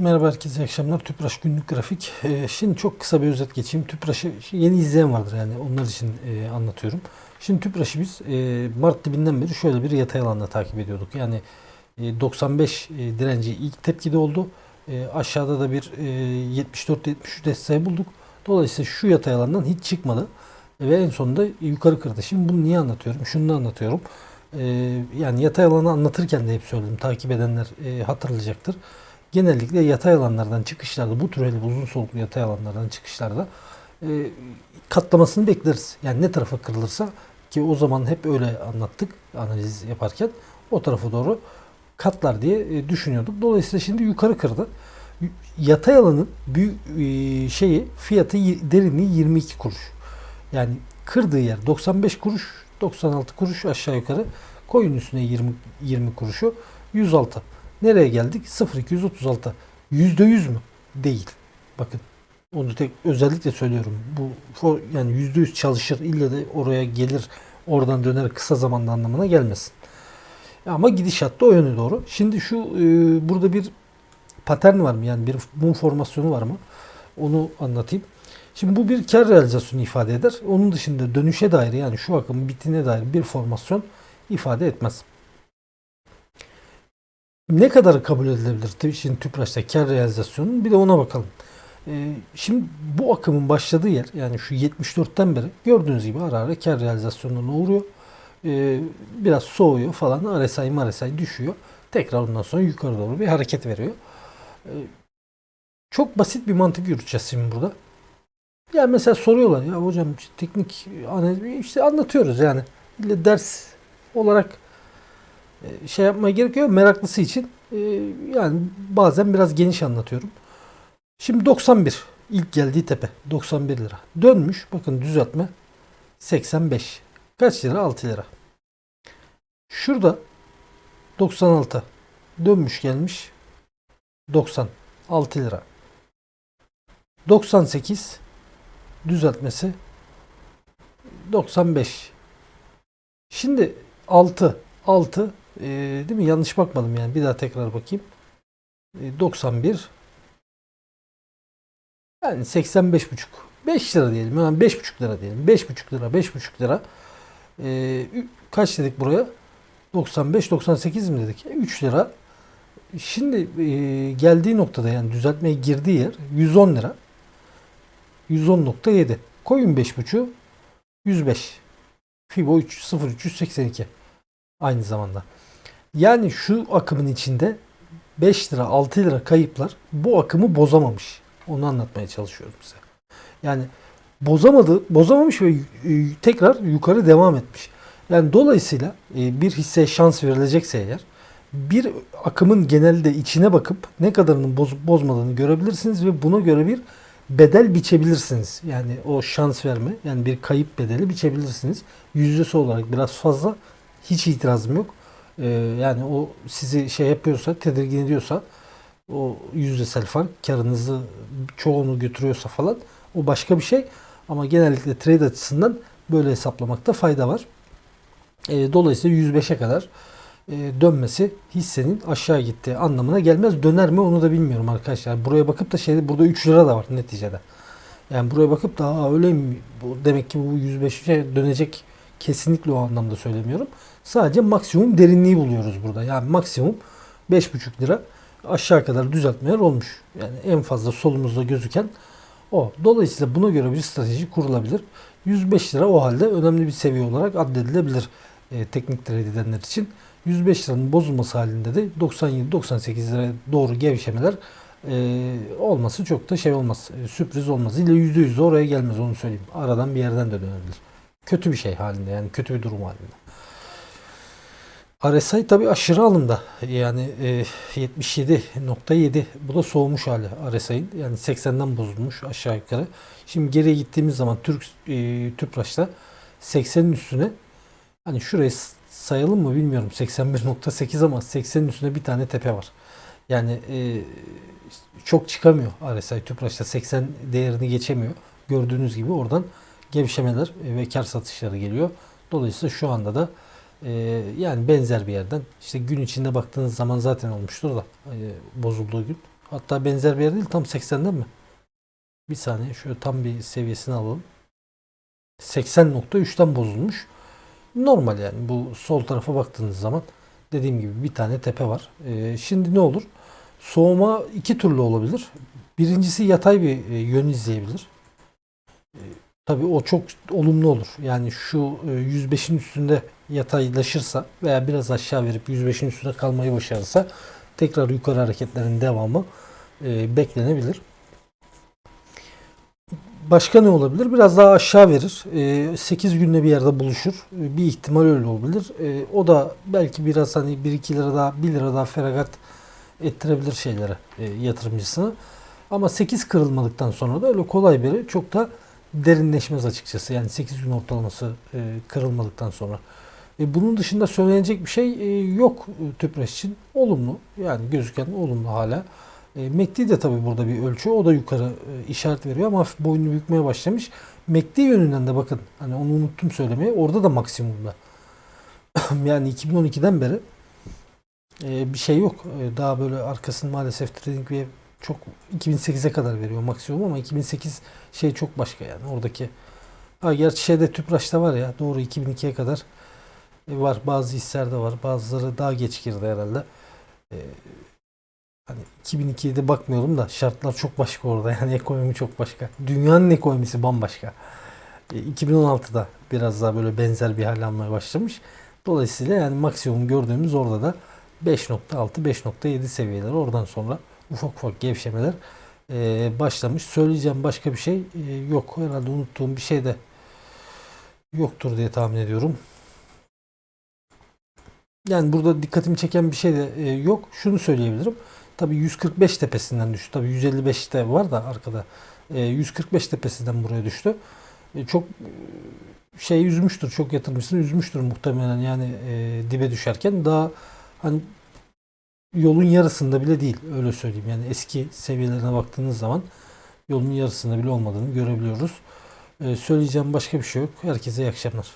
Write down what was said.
Merhaba herkese iyi akşamlar. Tüpraş günlük grafik. Ee, şimdi çok kısa bir özet geçeyim. Tüpraş'ı yeni izleyen vardır yani onlar için e, anlatıyorum. Şimdi Tüpraş'ı biz e, Mart dibinden beri şöyle bir yatay alanda takip ediyorduk. Yani e, 95 e, direnci ilk tepkide oldu. Aşağıda da bir e, 74-73 desteği bulduk. Dolayısıyla şu yatay alandan hiç çıkmadı. Ve en sonunda yukarı kırdı. Şimdi bunu niye anlatıyorum? Şunu anlatıyorum. E, yani yatay alanı anlatırken de hep söyledim. Takip edenler e, hatırlayacaktır genellikle yatay alanlardan çıkışlarda bu tür hele uzun soluklu yatay alanlardan çıkışlarda e, katlamasını bekleriz. Yani ne tarafa kırılırsa ki o zaman hep öyle anlattık analiz yaparken o tarafa doğru katlar diye e, düşünüyorduk. Dolayısıyla şimdi yukarı kırdı. Yatay alanın büyük e, şeyi fiyatı derinliği 22 kuruş. Yani kırdığı yer 95 kuruş, 96 kuruş aşağı yukarı. Koyun üstüne 20 20 kuruşu 106. Nereye geldik? 0236. %100 mü? Değil. Bakın onu tek özellikle söylüyorum. Bu yani %100 çalışır. İlle de oraya gelir. Oradan döner kısa zamanda anlamına gelmesin. Ama gidişat da o yöne doğru. Şimdi şu e, burada bir patern var mı? Yani bir mum formasyonu var mı? Onu anlatayım. Şimdi bu bir kar realizasyonu ifade eder. Onun dışında dönüşe dair yani şu akımın bittiğine dair bir formasyon ifade etmez ne kadar kabul edilebilir şimdi Tüpraş'ta kar realizasyonun bir de ona bakalım. Ee, şimdi bu akımın başladığı yer yani şu 74'ten beri gördüğünüz gibi ara ara kar realizasyonuna uğruyor. Ee, biraz soğuyor falan RSI RSI düşüyor. Tekrar ondan sonra yukarı doğru bir hareket veriyor. Ee, çok basit bir mantık yürüteceğiz şimdi burada. Yani mesela soruyorlar ya hocam teknik analiz işte anlatıyoruz yani. Ders olarak şey yapmaya gerekiyor. Meraklısı için e, yani bazen biraz geniş anlatıyorum. Şimdi 91 ilk geldiği tepe 91 lira. Dönmüş bakın düzeltme 85. Kaç lira? 6 lira. Şurada 96 dönmüş gelmiş 90 6 lira. 98 düzeltmesi 95. Şimdi 6 6 e, değil mi? Yanlış bakmadım yani. Bir daha tekrar bakayım. E, 91 yani 85 buçuk. 5 lira diyelim. Yani 5,5 lira diyelim. 5,5 lira, 5,5 lira. E, kaç dedik buraya? 95, 98 mi dedik? 3 lira. Şimdi e, geldiği noktada yani düzeltmeye girdiği yer 110 lira. 110.7. Koyun 5,5'u 105. Fibo 3, 0382 aynı zamanda. Yani şu akımın içinde 5 lira 6 lira kayıplar bu akımı bozamamış. Onu anlatmaya çalışıyorum size. Yani bozamadı, bozamamış ve tekrar yukarı devam etmiş. Yani dolayısıyla e, bir hisseye şans verilecekse eğer bir akımın genelde içine bakıp ne kadarının bozup bozmadığını görebilirsiniz ve buna göre bir bedel biçebilirsiniz. Yani o şans verme yani bir kayıp bedeli biçebilirsiniz. Yüzdesi olarak biraz fazla hiç itirazım yok. Ee, yani o sizi şey yapıyorsa, tedirgin ediyorsa o yüzdesel fark karınızı çoğunu götürüyorsa falan o başka bir şey. Ama genellikle trade açısından böyle hesaplamakta fayda var. E, dolayısıyla 105'e kadar e, dönmesi hissenin aşağı gittiği anlamına gelmez. Döner mi onu da bilmiyorum arkadaşlar. Buraya bakıp da şey burada 3 lira da var neticede. Yani buraya bakıp da öyle mi? Bu, demek ki bu 105'e dönecek kesinlikle o anlamda söylemiyorum. Sadece maksimum derinliği buluyoruz burada. Yani maksimum 5,5 lira aşağı kadar düzeltmeler olmuş. Yani en fazla solumuzda gözüken o. Dolayısıyla buna göre bir strateji kurulabilir. 105 lira o halde önemli bir seviye olarak addedilebilir e, teknik trade edenler için. 105 liranın bozulması halinde de 97-98 liraya doğru gevşemeler e, olması çok da şey olmaz. E, sürpriz olmaz. İlle %100 de oraya gelmez onu söyleyeyim. Aradan bir yerden de dönebilir. Kötü bir şey halinde yani kötü bir durum halinde. RSI tabi aşırı alımda. Yani e, 77.7 bu da soğumuş hali RSI'nin. Yani 80'den bozulmuş aşağı yukarı. Şimdi geriye gittiğimiz zaman Türk e, Tüpraş'ta 80'in üstüne hani şurayı sayalım mı bilmiyorum 81.8 ama 80'in üstüne bir tane tepe var. Yani e, çok çıkamıyor RSI Tüpraş'ta 80 değerini geçemiyor. Gördüğünüz gibi oradan gevşemeler ve kar satışları geliyor. Dolayısıyla şu anda da e, yani benzer bir yerden işte gün içinde baktığınız zaman zaten olmuştur da e, bozulduğu gün Hatta benzer bir yer değil tam 80'den mi? Bir saniye şöyle tam bir seviyesini alalım. 80.3'ten bozulmuş. Normal yani bu sol tarafa baktığınız zaman dediğim gibi bir tane tepe var. Ee, şimdi ne olur? Soğuma iki türlü olabilir. Birincisi yatay bir e, yön izleyebilir. E, tabii o çok olumlu olur. Yani şu e, 105'in üstünde yataylaşırsa veya biraz aşağı verip 105'in üstünde kalmayı başarırsa tekrar yukarı hareketlerin devamı e, beklenebilir. Başka ne olabilir? Biraz daha aşağı verir. E, 8 günde bir yerde buluşur. E, bir ihtimal öyle olabilir. E, o da belki biraz hani 1-2 lira daha 1 lira daha feragat ettirebilir şeylere e, yatırımcısına. Ama 8 kırılmadıktan sonra da öyle kolay biri çok da derinleşmez açıkçası. Yani 8 gün ortalaması e, kırılmadıktan sonra. E, bunun dışında söylenecek bir şey e, yok Tüpraş için. Olumlu. Yani gözüken olumlu hala. E, MACD de tabii burada bir ölçü. O da yukarı e, işaret veriyor ama hafif boynu bükmeye başlamış. MACD yönünden de bakın hani onu unuttum söylemeyi. Orada da maksimumda. yani 2012'den beri e, bir şey yok. E, daha böyle arkasını maalesef trading bir çok 2008'e kadar veriyor maksimum ama 2008 şey çok başka yani oradaki. Ha gerçi şeyde Tüpraş'ta var ya doğru 2002'ye kadar e, var. Bazı hisslerde var. Bazıları daha geç girdi herhalde. E, hani 2002'de bakmıyorum da şartlar çok başka orada. Yani ekonomi çok başka. Dünyanın ekonomisi bambaşka. E, 2016'da biraz daha böyle benzer bir hal almaya başlamış. Dolayısıyla yani maksimum gördüğümüz orada da 5.6 5.7 seviyeleri oradan sonra ufak ufak gevşemeler e, başlamış. Söyleyeceğim başka bir şey e, yok. Herhalde unuttuğum bir şey de yoktur diye tahmin ediyorum. Yani burada dikkatimi çeken bir şey de e, yok. Şunu söyleyebilirim. Tabii 145 tepesinden düştü. Tabii 155 de var da arkada. E, 145 tepesinden buraya düştü. E, çok e, şey üzmüştür. Çok yatırmışsın üzmüştür muhtemelen yani e, dibe düşerken. Daha hani yolun yarısında bile değil öyle söyleyeyim. Yani eski seviyelerine baktığınız zaman yolun yarısında bile olmadığını görebiliyoruz. E, söyleyeceğim başka bir şey yok. Herkese iyi akşamlar.